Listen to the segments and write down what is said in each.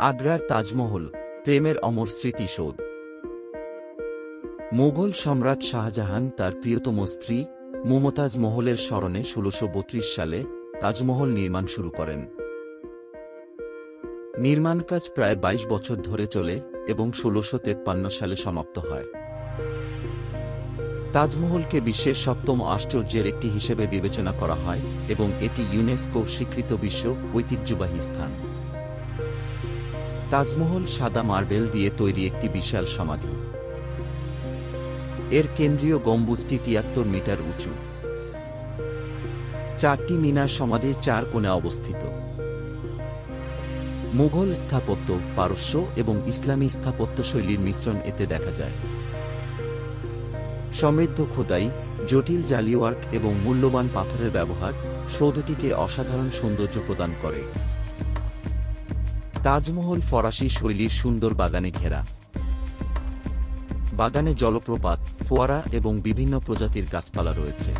আগ্রার তাজমহল, প্রেমের অমর স্মৃতিসৌধ। মোগল সম্রাট শাহজাহান তার প্রিয়তম স্ত্রী মমতাজ মহলের স্মরণে ষোলশো সালে তাজমহল নির্মাণ শুরু করেন। নির্মাণ কাজ প্রায় ২২ বছর ধরে চলে এবং ষোলশো সালে সমাপ্ত হয়। তাজমহলকে বিশ্বের সপ্তম আশ্চর্যের একটি হিসেবে বিবেচনা করা হয় এবং এটি ইউনেস্কো স্বীকৃত বিশ্ব ঐতিহ্যবাহী স্থান। তাজমহল সাদা মার্বেল দিয়ে তৈরি একটি বিশাল সমাধি। এর কেন্দ্রীয় গম্বুজটি তিয়াত্তর মিটার উঁচু। চারটি মিনার সমাধির চার কোণে অবস্থিত। মুঘল স্থাপত্য, পারস্য এবং ইসলামী স্থাপত্য শৈলীর মিশ্রণ এতে দেখা যায়। সমৃদ্ধ খোদাই, জটিল জালিওয়ার্ক এবং মূল্যবান পাথরের ব্যবহার সৌধটিকে অসাধারণ সৌন্দর্য প্রদান করে। তাজমহল ফরাসি শৈলীর সুন্দর বাগানে ঘেরা। বাগানে জলপ্রপাত, ফোয়ারা এবং বিভিন্ন প্রজাতির গাছপালা রয়েছে।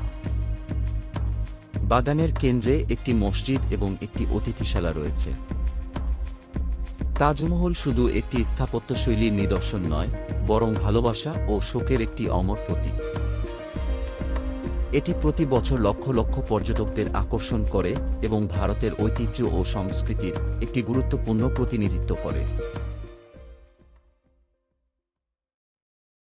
বাগানের কেন্দ্রে একটি মসজিদ এবং একটি অতিথিশালা রয়েছে। তাজমহল শুধু একটি স্থাপত্যশৈলীর নিদর্শন নয়, বরং ভালোবাসা ও শোকের একটি অমর প্রতীক। এটি প্রতি বছর লক্ষ লক্ষ পর্যটকদের আকর্ষণ করে এবং ভারতের ঐতিহ্য ও সংস্কৃতির একটি গুরুত্বপূর্ণ প্রতিনিধিত্ব করে।